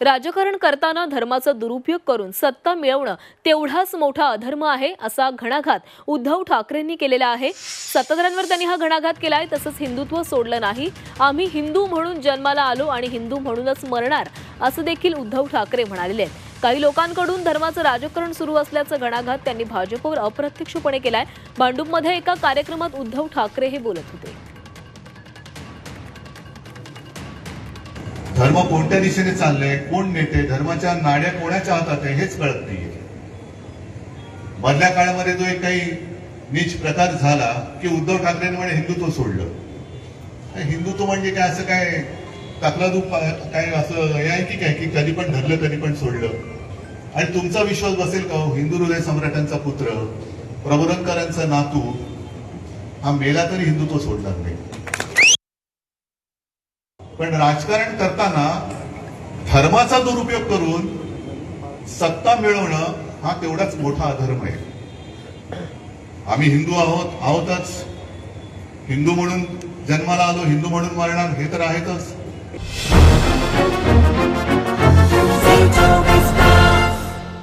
राजकारण करताना धर्माचा दुरुपयोग करून सत्ता मिळवणं तेवढाच मोठा अधर्म आहे असा घणाघात उद्धव ठाकरेंनी केलेला आहे. सत्ताधाऱ्यांवर त्यांनी हा घणाघात केला आहे तसंच हिंदुत्व सोडलं नाही. आम्ही हिंदू म्हणून जन्माला आलो आणि हिंदू म्हणूनच मरणार असं देखील उद्धव ठाकरे म्हणालेले आहेत. काही लोकांकडून धर्माचं राजकारण सुरू असल्याचं घणाघात त्यांनी भाजपवर अप्रत्यक्षपणे केलाय. भांडूपमध्ये एका कार्यक्रमात उद्धव ठाकरे हे बोलत होते. धर्म कोणत्या दिशेने चाललंय कोण नेते धर्माच्या नाड्या कोणाच्या हातात आहे हेच कळत नाहीये. मधल्या काळामध्ये जो एक काही नीच प्रकार झाला की उद्धव ठाकरे म्हणे हिंदुत्व सोडलं. हिंदुत्व म्हणजे काय असं काय तकलादू काय असं हे आहे की काय की कधी पण धरलं कधी पण सोडलं? आणि तुमचा विश्वास बसेल का हो? हिंदू हृदय सम्राटांचा पुत्र प्रबोधनकरांचा नातू हा मेला तरी हिंदुत्व सोडणार नाही. पण राजकारण करताना धर्माचा दुरुपयोग करून सत्ता मिळवणं हा तेवढाच मोठा अधर्म आहे. आम्ही हिंदू आहोत आहोतच. हिंदू म्हणून जन्माला आलो हिंदू म्हणून मरणार हे तर आहेतच.